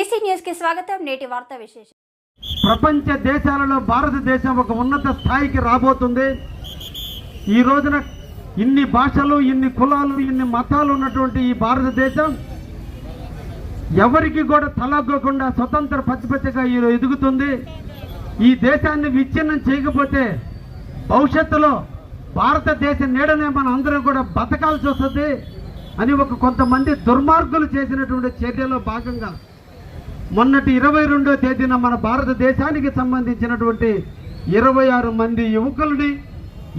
BC న్యూస్కి స్వాగతం. నేటి వార్తా విశేషం. ప్రపంచ దేశాలలో భారతదేశం ఒక ఉన్నత స్థాయికి రాబోతుంది. ఈ రోజున ఇన్ని భాషలు ఇన్ని కులాలు ఇన్ని మతాలు ఉన్నటువంటి ఈ భారతదేశం ఎవరికి కూడా తలగ్గకుండా స్వతంత్ర పచ్చిపచ్చగా ఈ ఎదుగుతుంది. ఈ దేశాన్ని విచ్ఛిన్నం చేయకపోతే భవిష్యత్తులో భారతదేశ నీడనే మన అందరం కూడా బతకాల్సి వస్తుంది అని ఒక కొంతమంది దుర్మార్గులు చేసినటువంటి చర్యలో భాగంగా మొన్నటి ఇరవై రెండో తేదీన మన భారతదేశానికి సంబంధించినటువంటి ఇరవై ఆరు మంది యువకులని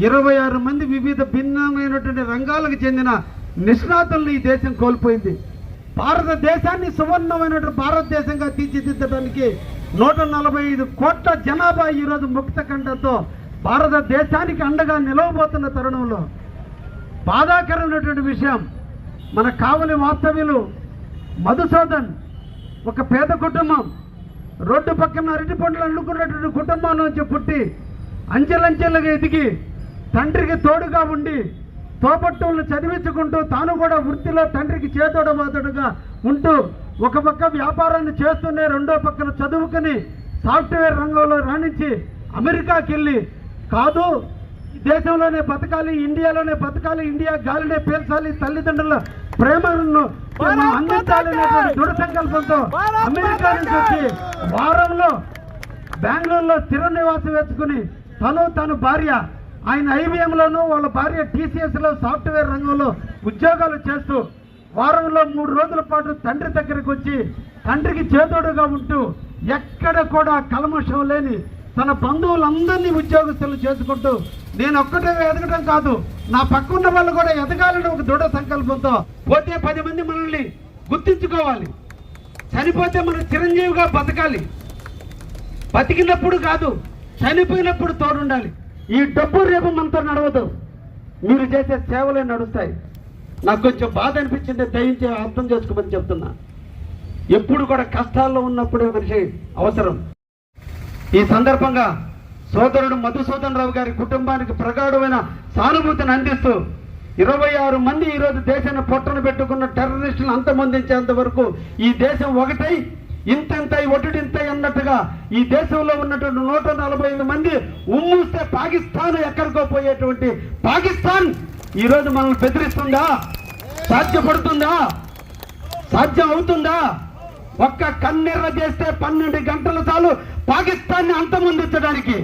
ఇరవై ఆరు మంది వివిధ భిన్నమైనటువంటి రంగాలకు చెందిన నిష్ణాతుల్ని ఈ దేశం కోల్పోయింది. భారతదేశాన్ని సువర్ణమైనటువంటి భారతదేశంగా తీర్చిదిద్దడానికి నూట నలభై ఐదు కోట్ల జనాభా ఈరోజు ముక్త కంఠంతో భారతదేశానికి అండగా నిలవబోతున్న తరుణంలో బాధాకరమైనటువంటి విషయం మన కావలి వాస్తవ్యులు మధుసూదన్ ఒక పేద కుటుంబం. రోడ్డు పక్కన అరటి పండ్లు అల్లుకున్నటువంటి కుటుంబం నుంచి పుట్టి అంచెలంచెలుగా ఎదిగి తండ్రికి తోడుగా ఉండి తోబట్టువులను చదివించుకుంటూ తాను కూడా వృత్తిలో తండ్రికి చేతోడబాతుడుగా ఉంటూ ఒక పక్క వ్యాపారాన్ని చేస్తూనే రెండో పక్కన చదువుకుని సాఫ్ట్వేర్ రంగంలో రాణించి అమెరికాకి వెళ్ళి కాదు దేశంలోనే బతకాలి ఇండియాలోనే బతకాలి ఇండియా గాలినే పేల్చాలి తల్లిదండ్రుల ప్రేమను మనం అందించాలనేటువంటి దృఢ సంకల్పంతో అమెరికా నుంచి వచ్చి వారంలో బెంగళూరులో స్థిర నివాసం వేసుకుని తను తన భార్య ఆయన ఐబిఎంలోను వాళ్ళ భార్య టీసీఎస్లో సాఫ్ట్వేర్ రంగంలో ఉద్యోగాలు చేస్తూ వారంలో మూడు రోజుల పాటు తండ్రి దగ్గరికి వచ్చి తండ్రికి చేదోడుగా ఉంటూ ఎక్కడ కూడా కల్మషం లేని తన బంధువులందరినీ ఉద్యోగస్తులు చేసుకుంటూ నేను ఒక్కటే ఎదగడం కాదు నా పక్కన్న వాళ్ళు కూడా ఎదగాలని ఒక దృఢ సంకల్పంతో పోతే పది మంది మనల్ని గుర్తించుకోవాలి. చనిపోతే మనం చిరంజీవిగా బతకాలి. బతికినప్పుడు కాదు చనిపోయినప్పుడు తోడుండాలి. ఈ డబ్బు రేపు మనతో నడవదు. మీరు చేసే సేవలే నడుస్తాయి. నాకు కొంచెం బాధ అనిపించింది దయించి అర్థం చేసుకోమని చెప్తున్నా. ఎప్పుడు కూడా కష్టాల్లో ఉన్నప్పుడే మనిషి అవసరం? ఈ సందర్భంగా సోదరుడు మధుసూదన్ రావు గారి కుటుంబానికి ప్రగాఢమైన సానుభూతిని అందిస్తూ ఇరవై ఆరు మంది ఈరోజు దేశాన్ని పొట్టను పెట్టుకున్న టెర్రరిస్టులను అంతమొందించేంత వరకు ఈ దేశం ఒకటై ఇంతెంతై ఒటిడింతై అన్నట్టుగా ఈ దేశంలో ఉన్నటువంటి నూట నలభై ఐదు మంది ఉమ్మూస్తే పాకిస్తాన్ ఎక్కడికో పోయేటువంటి పాకిస్తాన్ ఈరోజు మనల్ని బెదిరిస్తుందా? సాధ్యపడుతుందా? సాధ్యం అవుతుందా ఒక్క కన్నెర్ర చేస్తే పన్నెండు గంటలు చాలు పాకిస్తాన్ని అంతమొందించడానికి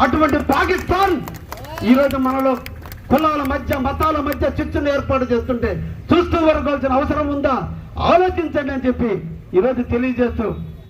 అటువంటి పాకిస్తాన్ ఈరోజు మనలో కులాల మధ్య మతాల మధ్య చిచ్చును ఏర్పాటు చేస్తుంటే చూస్తూ వరకోవాల్సిన అవసరం ఉందా? ఆలోచించండి అని చెప్పి ఈరోజు తెలియజేస్తూ